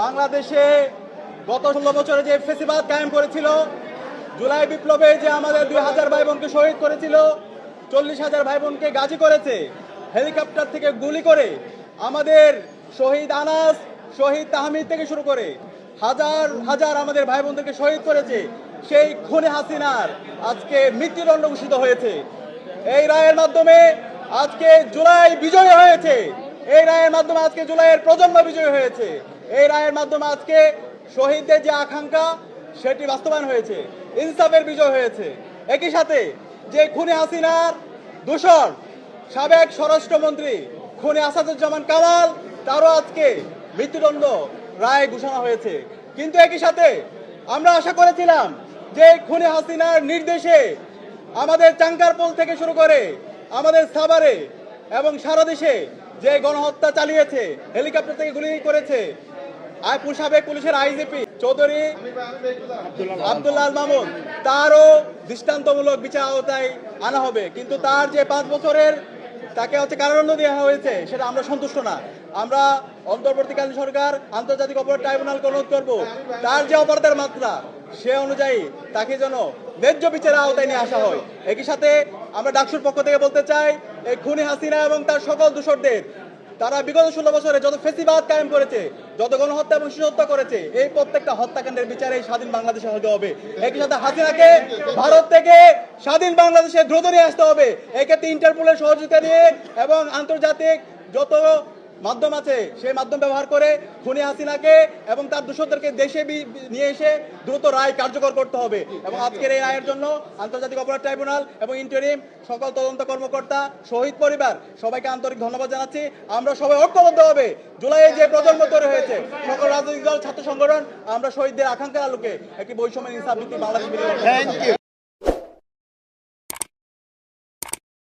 বাংলাদেশে গত ষোলো বছরে যে ফেসিবাদ কায়েম করেছিল, জুলাই বিপ্লবে যে আমাদের দুই হাজার ভাই বোনকে শহীদ করেছিল, চল্লিশ হাজার ভাই বোনকে গাজী করেছে, হেলিকপ্টার থেকে গুলি করে আমাদের শহীদ আনাস, শহীদ তাহমিদ থেকে শুরু করে হাজার হাজার আমাদের ভাই বোনদেরকে শহীদ করেছে, সেই খুনে হাসিনার আজকে মৃত্যুদণ্ড ঘোষিত হয়েছে। এই রায়ের মাধ্যমে আজকে জুলাই বিজয় হয়েছে। এই রায়ের মাধ্যমে আজকে জুলাইয়ের প্রজন্ম বিজয় হয়েছে। এই রায়ের মাধ্যমে আজকে শহীদদের যে আকাঙ্ক্ষা, সেটি বাস্তবায়ন হয়েছে। ইনসাফের বিজয় হয়েছে। একই সাথে যে খুনে হাসিনার দূষণ, সাবেক স্বরাষ্ট্রমন্ত্রী খুনে আসাদুজ্জামান কামাল, তারও আজকে মৃত্যুদণ্ড রায় ঘোষণা হয়েছে। কিন্তু একই সাথে আমরা আশা করেছিলাম যে খুনে হাসিনার নির্দেশে আমাদের চাঙ্কারপোল থেকে শুরু করে আমাদের সাভারে এবং সারা দেশে যে গণহত্যা চালিয়েছে, হেলিকপ্টার থেকে গুলি করেছে, আর পু- সাবেক পুলিশের আইজিপি, চৌধুরী আব্দুল্লাহ মামুন। তারও দৃষ্টান্তমূলক বিচার আওতায় আনা হবে। কিন্তু তার যে পাঁচ বছরের তাকে হচ্ছে কারাদণ্ড দেওয়া হয়েছে, সেটা আমরা সন্তুষ্ট না। আমরা অন্তর্বর্তীকালীন সরকার, আন্তর্জাতিক অপরাধ ট্রাইব্যুনালকে অনুরোধ করব, তার যে অপরাধের মাত্রা, সে অনুযায়ী তাকে যেন ন্যায্য বিচারের আওতায় নিয়ে আসা হয়। একই সাথে আমরা ডাকসুর পক্ষ থেকে বলতে চাই, এই খুনি হাসিনা এবং তার সকল দূষরদের তারা বিগত ষোলো বছরে যত ফেসিবাদ কায়েম করেছে, যত গণহত্যা এবং শিশু হত্যা করেছে, এই প্রত্যেকটা হত্যাকাণ্ডের বিচারে স্বাধীন বাংলাদেশে হতে হবে। একই সাথে হাসিনাকে ভারত থেকে স্বাধীন বাংলাদেশে দ্রুত নিয়ে আসতে হবে। এক্ষেত্রে ইন্টারপোলের সহযোগিতা নিয়ে এবং আন্তর্জাতিক যত মাধ্যম আছে, সেই মাধ্যম ব্যবহার করে খুনি হাসিনাকে এবং তার দূষকদেরকে দেশে নিয়ে এসে দ্রুত রায় কার্যকর করতে হবে। এবং আজকের এই রায়ের জন্য আন্তর্জাতিক অপরাধ ট্রাইব্যুনাল এবং ইন্টারিম সকল তদন্ত কর্মকর্তা, শহীদ পরিবার, সবাইকে আন্তরিক ধন্যবাদ জানাচ্ছি। আমরা সবাই ঐক্যবদ্ধ হবে। জুলাইয়ে যে প্রজন্ম তৈরি হয়েছে, সকল রাজনৈতিক দল, ছাত্র সংগঠন, আমরা শহীদদের আকাঙ্ক্ষার আলোকে একটি বৈষম্য ইনসাফ ভিত্তিক বাংলাদেশ।